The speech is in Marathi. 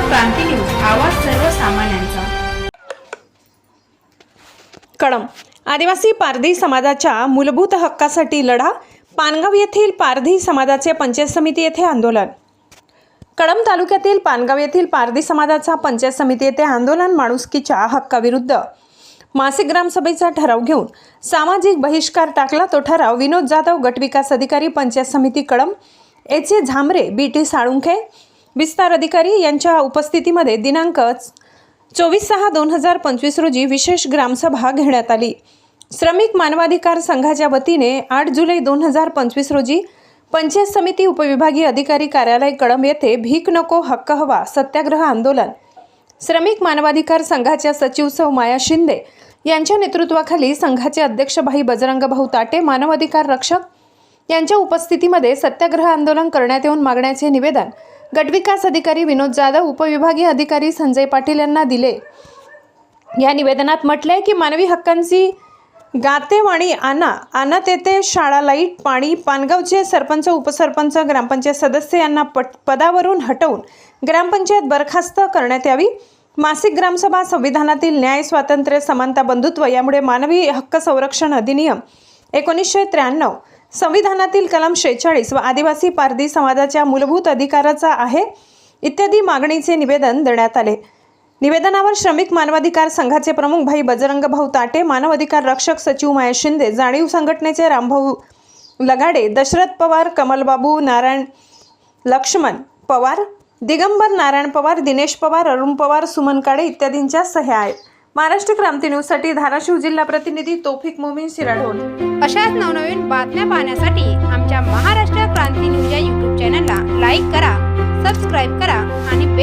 क्रांती न्यूज आवाज सर्वसामान्यांचा. कळम आदिवासी पारधी समाजाच्या मूलभूत हक्कासाठी लढा पानगाव येथील पारधी समाजाचे पंचायत समिती येथे आंदोलन. कळंब तालुक्यातील पानगाव येथील पारधी समाजाचा पंचायत समिती येथे आंदोलन माणुसकीच्या हक्काविरुद्ध. मासिक ग्रामसभेचा ठराव घेऊन सामाजिक बहिष्कार टाकला तो ठराव विनोद जाधव गटविकास अधिकारी पंचायत समिती Kalamb H A Zambare B T Salunkhe विस्तार अधिकारी यांच्या उपस्थितीमध्ये दिनांक चोवीस सहा दोन हजार पंचवीस रोजी विशेष ग्रामसभा घेण्यात आली. श्रमिक मानवाधिकार संघाच्या वतीने आठ जुलै दोन हजार पंचवीस रोजी पंचायत समिती उपविभागीय अधिकारी कार्यालय कळंब येथे भीक नको हक्क हवा सत्याग्रह आंदोलन श्रमिक मानवाधिकार संघाच्या सचिव सौ माया शिंदे यांच्या नेतृत्वाखाली संघाचे अध्यक्ष भाई बजरंग भाऊ ताटे मानवाधिकार रक्षक यांच्या उपस्थितीमध्ये सत्याग्रह आंदोलन करण्यात येऊन मागण्याचे निवेदन गटविकास अधिकारी विनोद जाधव उपविभागीय अधिकारी संजय पाटील यांना दिले. या निवेदनात म्हटलंय की मानवी हक्कांची गातेवाणी आना आना तेथे शाळा लाइट पाणी पानगावचे सरपंच उपसरपंच ग्रामपंचायत सदस्य यांना पट पदावरून हटवून ग्रामपंचायत बरखास्त करण्यात यावी. मासिक ग्रामसभा संविधानातील न्याय स्वातंत्र्य समानता बंधुत्व यामुळे मानवी हक्क संरक्षण अधिनियम एकोणीसशे त्र्याण्णव संविधानातील कलम शेहेचाळीस व आदिवासी पारधी समाजाच्या मूलभूत अधिकाराचा आहे. इत्यादी मागणीचे निवेदन देण्यात आले. निवेदनावर श्रमिक मानवाधिकार संघाचे प्रमुख भाई बजरंग भाऊ ताटे मानवाधिकार रक्षक सचिव माया शिंदे जाणीव संघटनेचे रामभाऊ लगाडे दशरथ पवार कमलबाबू नारायण लक्ष्मण पवार दिगंबर नारायण पवार दिनेश पवार अरुण पवार सुमन काळे इत्यादींच्या सह्या आहेत. महाराष्ट्र क्रांती न्यूजसाठी धाराशिव जिल्हा प्रतिनिधी तोफिक मोमीन सिराढोल अशाच नवनवीन बातम्या पाहण्यासाठी आमच्या महाराष्ट्र क्रांती न्यूज या यूट्यूब चॅनलला लाईक करा सबस्क्राईब करा आणि